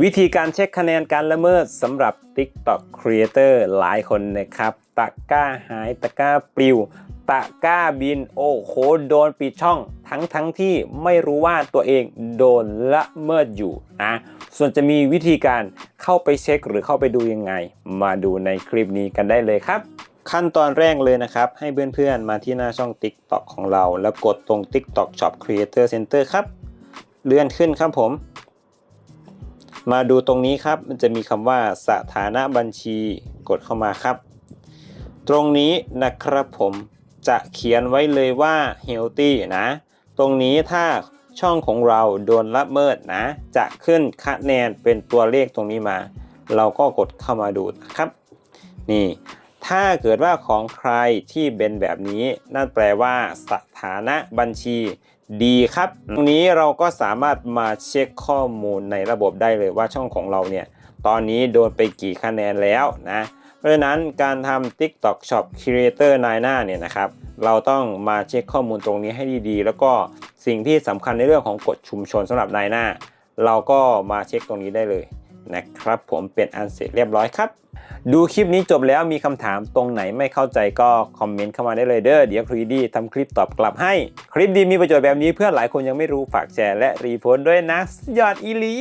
วิธีการเช็คคะแนนการละเมิดสำหรับ TikTok Creator หลายคนนะครับตะก้าหายตะก้าปลิว ตะก้าบินโอ้โหโดนปิดช่อง ทั้งทั้งที่ไม่รู้ว่าตัวเองโดนละเมิดอยู่นะส่วนจะมีวิธีการเข้าไปเช็คหรือเข้าไปดูยังไง มาดูในคลิปนี้กันได้เลยครับ ขั้นตอนแรกเลยนะครับ ให้เพื่อนๆมาที่หน้าช่อง TikTok ของเรา แล้วกดตรง TikTok Shop Creator Center ครับ เลื่อนขึ้นครับผม มาดูตรงนี้ครับ มันจะมีคำว่าสถานะบัญชีกดเข้ามาครับ ตรงนี้นะครับผมจะเขียนไว้เลยว่า healthy นะ ตรงนี้ถ้าช่องของเราโดนละเมิดนะ จะขึ้นคะแนนเป็นตัวเลขตรงนี้มา เราก็กดเข้ามาดูนะครับ นี่ ถ้าเกิดว่าของใครที่เป็นแบบนี้ นั่นแปลว่าสถานะบัญชี ดีครับ ตรงนี้เราก็สามารถมาเช็คข้อมูลในระบบได้เลยว่าช่องของเราเนี่ย ตอนนี้โดนไปกี่คะแนนแล้วนะ เพราะฉะนั้นการทำ TikTok Shop Creator นายหน้าเนี่ยนะครับ เราต้องมาเช็คข้อมูลตรงนี้ให้ดีๆ แล้วก็สิ่งที่สำคัญในเรื่องของกฎชุมชนสำหรับนายหน้า เราก็มาเช็คตรงนี้ได้เลย นะครับ ผมเป็นอันเสร็จเรียบร้อยครับ ดูคลิปนี้จบแล้วมีคำถามตรงไหนไม่เข้าใจก็คอมเมนต์เข้ามาได้เลยเด้อเดี๋ยวครีดีทำคลิปตอบกลับให้ คลิปดีมีประโยชน์แบบนี้เพื่อนหลายคนยังไม่รู้ฝากแชร์และรีโพสต์ด้วยนะยอดอีลี